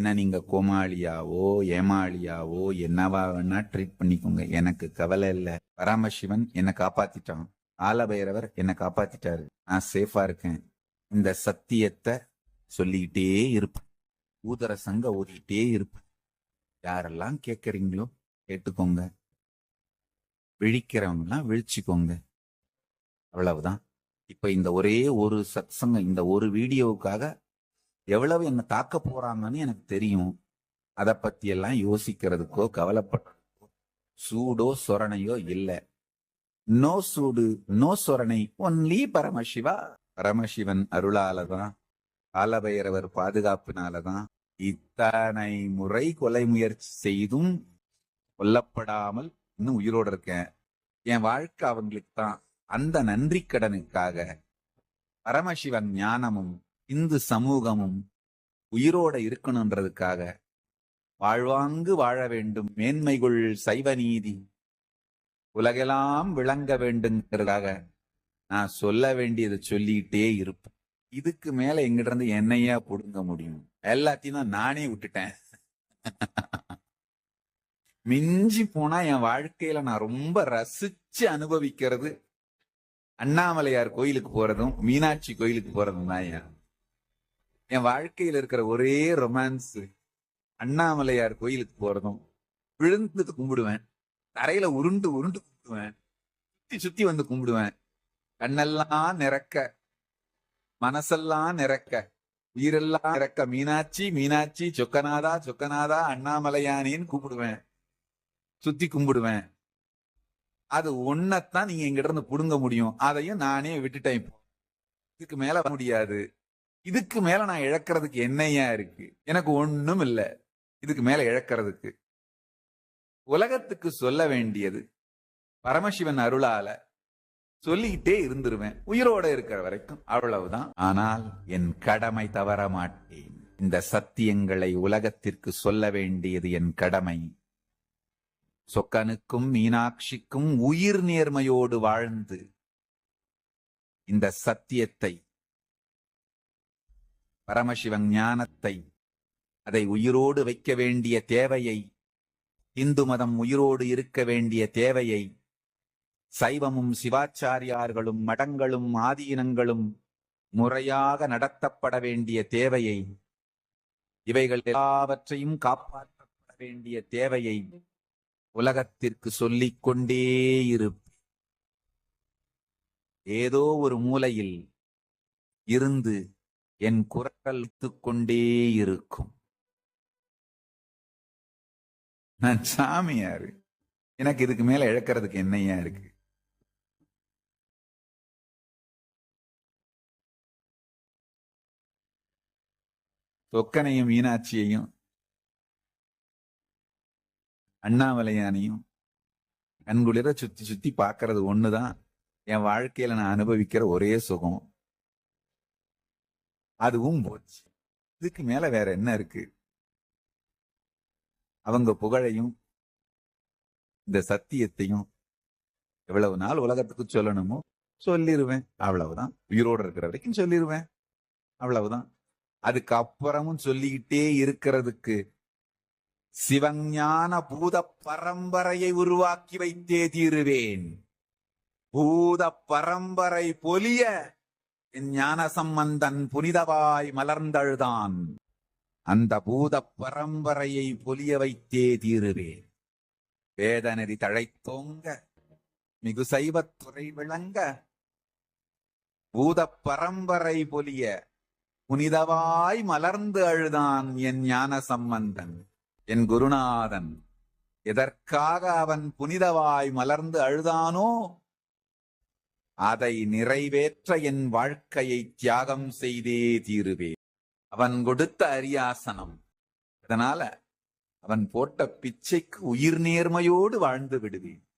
என்ன நீங்க கோமாளியாவோ ஏமாளியாவோ என்னவா வேணா ட்ரீட் பண்ணிக்கோங்க. எனக்கு கவலை இல்ல. பராமசிவன் என்னை காப்பாத்திட்டான். ஆலபைரவர் என்னை காப்பாத்திட்டாரு. நான் சேஃபா இருக்கேன். இந்த சத்தியத்தை சொல்லிக்கிட்டே இருப்பேன். ஊதர சங்க ஓதிக்கிட்டே இருப்பேன். யாரெல்லாம் கேக்குறீங்களோ கேட்டுக்கோங்க. விழிக்கிறவங்கலாம் விழிச்சுக்கோங்க. அவ்வளவுதான். இப்ப இந்த ஒரே ஒரு சத்சங்கம் இந்த ஒரு வீடியோவுக்காக எவ்வளவு என்ன தாக்க போறாங்கன்னு எனக்கு தெரியும். அதை பத்தி எல்லாம் யோசிக்கிறதுக்கோ கவலைப்படுறதுக்கோ சூடோ சொரணையோ இல்லை. நோ சூடு நோ சொரணை ஒன்லி பரமசிவா. பரமசிவன் அருளாலதான் காலபைரவர் பாதுகாப்பினாலதான் இத்தனை முறை கொலை முயற்சி செய்தும் கொல்லப்படாமல் இன்னும் உயிரோடு இருக்கேன். என் வாழ்க்கை அவங்களுக்கு தான் அந்த நன்றி கடனுக்காக பரமசிவன் ஞானமும் இந்து சமூகமும் உயிரோட இருக்கணுன்றதுக்காக வாழ்வாங்கு வாழ வேண்டும். மேன்மைகுள் சைவ நீதி உலகெல்லாம் விளங்க வேண்டுங்கிறதுக்காக நான் சொல்ல வேண்டியதை சொல்லிட்டே இருப்பேன். இதுக்கு மேல எங்கிட்ட இருந்து என்னையா புடுங்க முடியும்? எல்லாத்தையும் தான் நானே விட்டுட்டேன். மிஞ்சி போனா என் வாழ்க்கையில நான் ரொம்ப ரசிச்சு அனுபவிக்கிறது அண்ணாமலையார் கோயிலுக்கு போறதும் மீனாட்சி கோயிலுக்கு போறதும் தான் ஏன் என் வாழ்க்கையில இருக்கிற ஒரே ரொமான்ஸ் அண்ணாமலையார் கோயிலுக்கு போறதும் விழுந்து கும்பிடுவேன். தரையில உருண்டு உருண்டு கும்பிடுவேன். சுத்தி சுத்தி வந்து கும்பிடுவேன். கண்ணெல்லாம் நிறக்க மனசெல்லாம் நிறக்க உயிரெல்லாம் நிறக்க மீனாட்சி மீனாட்சி சொக்கநாதா சொக்கநாதா அண்ணாமலையானேன்னு கூப்பிடுவேன் சுத்தி கும்பிடுவேன். அது ஒன்னத்தான் நீங்க எங்கிட்ட இருந்து புடுங்க முடியும். அதையும் நானே விட்டுட்டேன் இப்போ. இதுக்கு மேல முடியாது. இதுக்கு மேல நான் இழக்கிறதுக்கு என்னையா இருக்கு? எனக்கு ஒண்ணும் இல்லை. இதுக்கு மேல இழக்கிறதுக்கு. உலகத்துக்கு சொல்ல வேண்டியது பரமசிவன் அருளால சொல்லிக்கிட்டே இருந்துருவேன். உயிரோட இருக்கிற வரைக்கும் அவ்வளவுதான். ஆனால் என் கடமை தவற மாட்டேன். இந்த சத்தியங்களை உலகத்திற்கு சொல்ல வேண்டியது என் கடமை. சொக்கனுக்கும் மீனாட்சிக்கும் உயிர் நேர்மையோடு வாழ்ந்து இந்த சத்தியத்தை பரமசிவன் ஞானத்தை அதை உயிரோடு வைக்க வேண்டிய தேவையை இந்து மதம் உயிரோடு இருக்க வேண்டிய தேவையை சைவமும் சிவாச்சாரியார்களும் மடங்களும் ஆதீனங்களும் முறையாக நடத்தப்பட வேண்டிய தேவையை இவைகள் எல்லாவற்றையும் காப்பாற்றப்பட வேண்டிய தேவையை உலகத்திற்கு சொல்லிக் கொண்டே இருப்பேன் ஏதோ ஒரு மூலையில் இருந்து என் குரல் கொண்டே இருக்கும். நான் சாமியாரு. எனக்கு இதுக்கு மேல இழக்கிறதுக்கு என்னையா இருக்கு? தொக்கனையும் மீனாட்சியையும் அண்ணாமலையானையும் கண்குளிர சுத்தி சுத்தி பாக்குறது ஒண்ணுதான். என் வாழ்க்கையில நான் அனுபவிக்கிற ஒரே சுகம். அதுவும் போச்சு. இதுக்கு மேல வேற என்ன இருக்கு? அவங்க புகழையும் இந்த சத்தியத்தையும் எவ்வளவு நாள் உலகத்துக்கு சொல்லணுமோ சொல்லிடுவேன் அவ்வளவுதான். உயிரோடு இருக்கிற வரைக்கும் சொல்லிருவேன். அவ்வளவுதான். அதுக்கப்புறமும் சொல்லிக்கிட்டே இருக்கிறதுக்கு சிவஞான பூத பரம்பரையை உருவாக்கி வைத்தே தீருவேன். பூத பரம்பரை பொலிய என் ஞான சம்பந்தன் புனிதவாய் மலர்ந்தழுதான். அந்த பூத பரம்பரையை பொலிய வைத்தே தீருவேன் வேதநெறி தழைத்தோங்க மிகு சைவத்துறை விளங்க. பூத பரம்பரை பொலிய புனிதவாய் மலர்ந்து அழுதான் என் ஞான சம்பந்தன் என் குருநாதன் எதற்காக அவன் புனிதவாய் மலர்ந்து அழுதானோ அதை நிறைவேற்ற என் வாழ்க்கையை தியாகம் செய்தே தீருவே. அவன் கொடுத்த அரியாசனம். அதனால அவன் போட்ட பிச்சைக்கு உயிர் நேர்மையோடு வாழ்ந்து விடுவேன்.